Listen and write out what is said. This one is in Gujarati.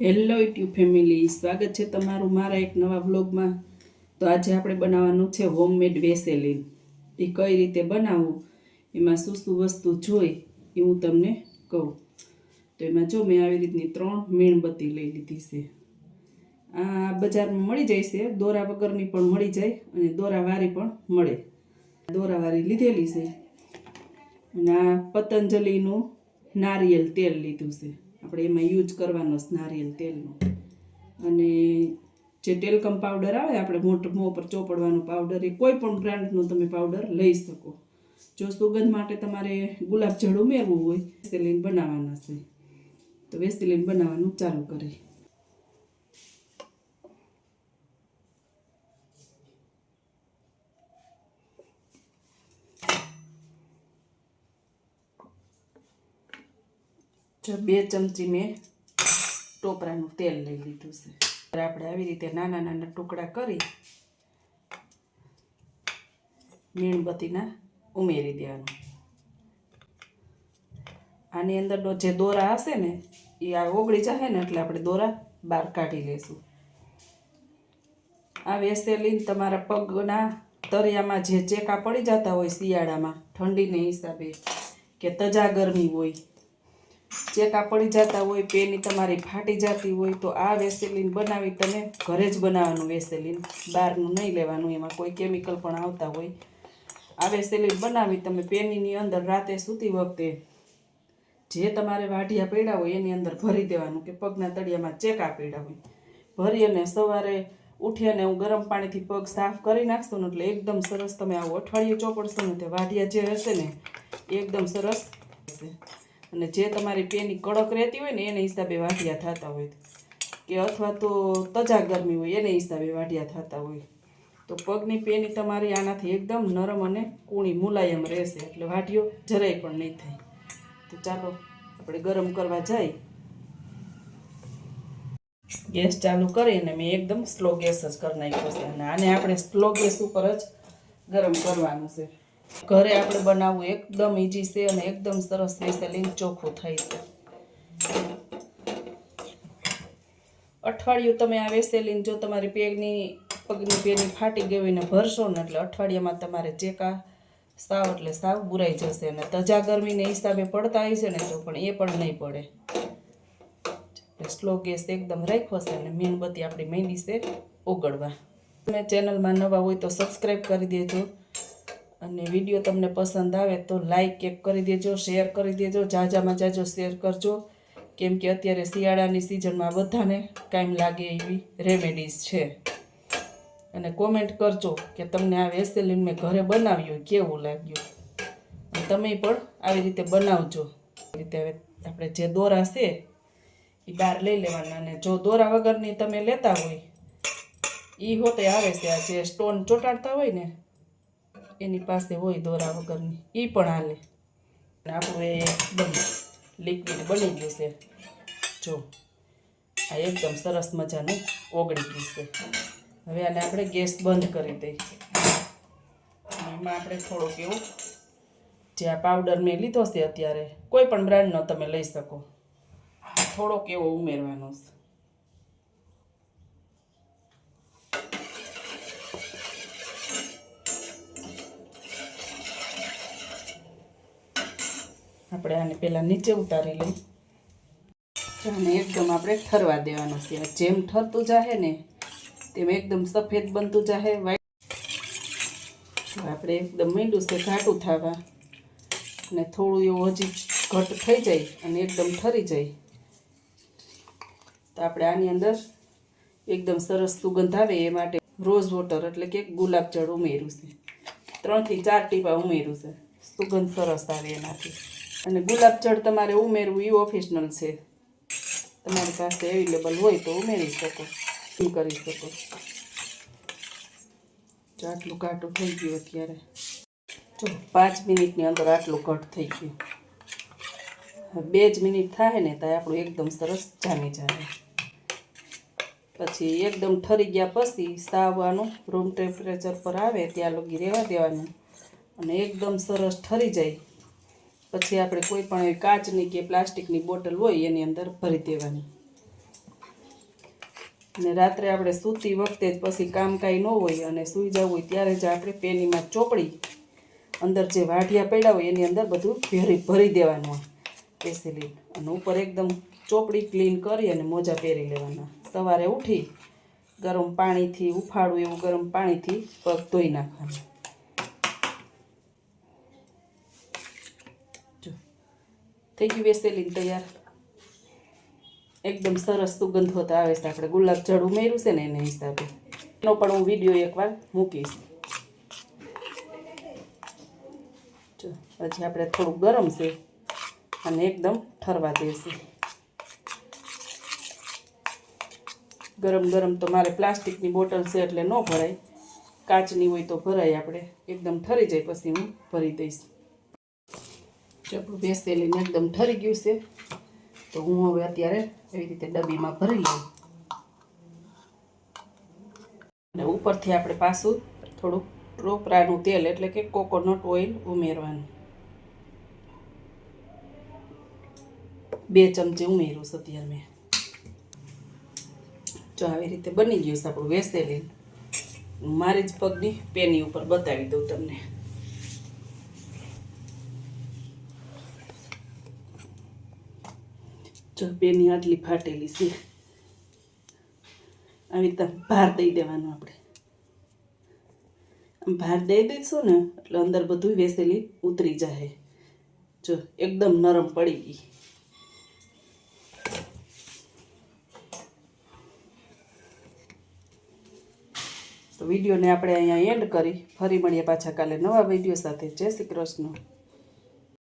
હેલો યુટ્યુબ ફેમિલી સ્વાગત છે તમારું મારા એક નવા વ્લોગમાં તો આજે આપણે બનાવવાનું છે હોમમેડ વેસેલિન. એ કઈ રીતે બનાવવું? એમાં શું શું વસ્તુ જોઈ એ હું તમને કહું. તો એમાં જો મેં આવી રીતની ત્રણ મીણબત્તી લઈ લીધી છે. આ બજારમાં મળી જાય છે. દોરા વગરની પણ મળી જાય અને દોરાવાળી પણ મળે. દોરાવાળી લીધેલી છે. અને આ પતંજલિનું નારિયેલ તેલ લીધું છે. આપણે એમાં યુઝ કરવાનો નારિયેલ તેલનો. અને જે ટેલકમ પાવડર આવે, આપણે મોટો, મોં પર ચોપડવાનો પાવડર એ કોઈ પણ બ્રાન્ડનો તમે પાવડર લઈ શકો. જો સુગંધ માટે તમારે ગુલાબજળ ઉમેરવું હોય, વેસેલિન બનાવવાના છે. તો વેસેલિન બનાવવાનું ચાલુ કરી. જો બે ચમચી મેં ટોપરાનું તેલ લઈ લીધું છે. આપણે આવી રીતે નાના નાના ટુકડા કરી મીણબત્તીના ઉમેરી દેવાનું. આની અંદરનો જે દોરા હશે ને, એ આ ઓગળી જશે ને એટલે આપણે દોરા બહાર કાઢી લઈશું. આ વેસેલીન તમારા પગના તરિયામાં જે ચેકા પડી જતા હોય શિયાળામાં, ઠંડીને હિસાબે કે તજા ગરમી હોય ચેકા પડી જતા હોય પેની તમારી ફાટી જતી હોય તો આ વેસેલિન બનાવી તમે ઘરે જ બનાવવાનું વેસેલિન. બહારનું નહીં લેવાનું, એમાં કોઈ કેમિકલ પણ આવતા હોય. આ વેસેલિન બનાવી તમે પેનીની અંદર રાતે સૂતી વખતે જે તમારે વાઢિયા પડ્યા હોય એની અંદર ભરી દેવાનું કે પગના તળિયામાં ચેકા પડ્યા હોય. ભરી અને સવારે ઉઠી અને હું ગરમ પાણીથી પગ સાફ કરી નાખશો ને એટલે એકદમ સરસ તમે આવું અઠવાડિયું ચોપડશો ને તે વાઢિયા જે હશે ને એકદમ સરસ હશે. અને જે તમારી પેની કડક રહેતી હોય ને એને હિસાબે વાઢિયા થતા હોય. કે અથવા તો તજા ગરમી હોય એને હિસાબે વાઢિયા થતા હોય. તો પગની પેની તમારી આનાથી એકદમ નરમ અને કૂણી મુલાયમ રહેશે. એટલે વાઢિયો જરાય પણ નહીં થાય. તો ચાલો, આપણે ગરમ કરવા જાય. ગેસ ચાલુ કરીને મેં એકદમ સ્લો ગેસ જ કરી નાખ્યો છે. અને આને આપણે સ્લો ગેસ ઉપર જ ગરમ કરવાનું છે. ઘરે આપણે બનાવવું એકદમ ઈજી છે અને એકદમ સરસ વેસેલિન ચોખ્ખું થાય છે. અઠવાડિયું તમે આ વેસેલીન જો તમારી પેગની, પગની પેની ફાટી ગઈ ને ભરશો ને એટલે અઠવાડિયામાં તમારે ચેકા સાવ એટલે સાવ બુરાઈ જશે અને તજા ગરમીને હિસાબે પડતા છે ને તો પણ એ પણ નહીં પડે. સ્લો ગેસ એકદમ રાખ્યો છે અને મીણબત્તી આપણી મહેંદી છે, ઓગળવા. તમે ચેનલમાં નવા હોય તો સબસ્ક્રાઈબ કરી દેજો. અને વીડિયો તમને પસંદ આવે તો લાઈક એક કરી દેજો શેર કરી દેજો, જાજામાં જાજો શેર કરજો. કેમ કે અત્યારે શિયાળાની સિઝનમાં બધાને કાયમ લાગે એવી રેમેડીઝ છે. અને કોમેન્ટ કરજો કે તમને આ વેસેલિન મેં ઘરે બનાવ્યું, કેવું લાગ્યું? તમે પણ આવી રીતે બનાવજો. આવી રીતે હવે આપણે જે દોરા છે, એ બહાર લઈ લેવાના. અને જો દોરા વગરની તમે લેતા હોય એ હોતે આવે છે, આ જે સ્ટોન ચોંટાડતા હોય ને એની પાસે હોય દોરા વગરની એ પણ હાલે. આપણું એ બની લિક્વિડ બની ગયું છે. જો, આ એકદમ સરસ મજાનું ઓગળી ગયું છે. હવે આને આપણે ગેસ બંધ કરી દઈએ. એમાં આપણે થોડોક એવું, જે આ પાવડર મેં લીધો છે અત્યારે, કોઈ પણ બ્રાન્ડનો તમે લઈ શકો. થોડોક એવો ઉમેરવાનો છે. આપણે આને પહેલાં નીચે ઉતારી લઈ. આને એકદમ આપણે ઠરવા દેવાનું છે. જેમ ઠરતું જાહે ને તેમ એકદમ સફેદ બનતું જાહે વાઈટ આપણે એકદમ મીંડું છે, ઘાટું થવા. અને થોડું એવું હજી ઘટ થઈ જાય અને એકદમ ઠરી જાય. તો આપણે આની અંદર એકદમ સરસ સુગંધ આવે એ માટે રોઝ વોટર એટલે કે ગુલાબજળ ઉમેર્યું છે. ત્રણથી ચાર ટીપા ઉમેર્યું છે. સુગંધ સરસ આવે એનાથી. અને ગુલાબજળ તમારે ઉમેરવું એ ઓફિશનલ છે. તમારી પાસે અવેલેબલ હોય તો ઉમેરી શકો. શું કરી શકો? જો આટલું ઘાટું થઈ ગયું અત્યારે. જો પાંચ મિનિટની અંદર આટલું ઘટ થઈ ગયું. બે જ મિનિટ થાય ને ત્યાં આપણું એકદમ સરસ જામી જાય. પછી એકદમ ઠરી ગયા પછી સાવવાનું રૂમ ટેમ્પરેચર પર આવે ત્યાં લગી રહેવા દેવાનું. અને એકદમ સરસ ઠરી જાય. પછી આપણે કોઈ પણ કાચની કે પ્લાસ્ટિકની બોટલ હોય એની અંદર ભરી દેવાની. અને રાત્રે આપણે સૂતી વખતે જ પછી કામ કાંઈ ન હોય અને સૂઈ જવું હોય ત્યારે જ આપણે પેનીમાં ચોપડી અંદર જે વાઢિયા પડ્યા હોય એની અંદર બધું ભેરી, ભરી દેવાનું પેસેલી અને ઉપર એકદમ ચોપડી ક્લીન કરી અને મોજા પહેરી લેવાના. સવારે ઉઠી ગરમ પાણીથી, ઉફાળું એવું ગરમ પાણીથી પગ ધોઈ નાખવાના જો થઈ ગયું વેસેલીન તૈયાર. એકદમ સરસ સુગંધ હોતા આવે છે આપણે. ગુલાબ જળ ઉમેર્યું છે ને એને હિસાબે. એનો પણ હું વીડિયો એકવાર મૂકીશ. જો પછી આપણે થોડું ગરમ છે અને એકદમ ઠરવા દેશે. ગરમ ગરમ તો મારે પ્લાસ્ટિકની બોટલ છે એટલે ન ભરાય. કાચની હોય તો ભરાય આપણે. એકદમ ઠરી જાય પછી હું ભરી દઈશ. જો આપણું બેસેલીને એકદમ ઠરી ગયું છે. તો હું હવે અત્યારે એવી રીતે ડબ્બીમાં ભરી લઉં. અને ઉપરથી આપણે પાછું થોડુંક ટોપરાનું તેલ, એટલે કે કોકોનટ ઓઇલ ઉમેરવાનું. બે ચમચી ઉમેર્યું છે અત્યારે મેં. જો આવી રીતે બની ગયું છે આપણું વેસેલી મારી જ પગની પેની ઉપર બતાવી દઉં તમને. જો બેની આટલી ફાટેલી છે. આવી રીતે ભાર દઈ દેવાનો આપણે. આમ ભાર દઈ દઈશું ને, એટલે અંદર બધું વેસેલી ઉતરી જાય જો એકદમ નરમ પડી ગઈ. તો વિડીયોને આપણે અહીંયા એન્ડ કરી. ફરી મળીએ પાછા કાલે નવા વીડિયો સાથે. જય શ્રી કૃષ્ણ.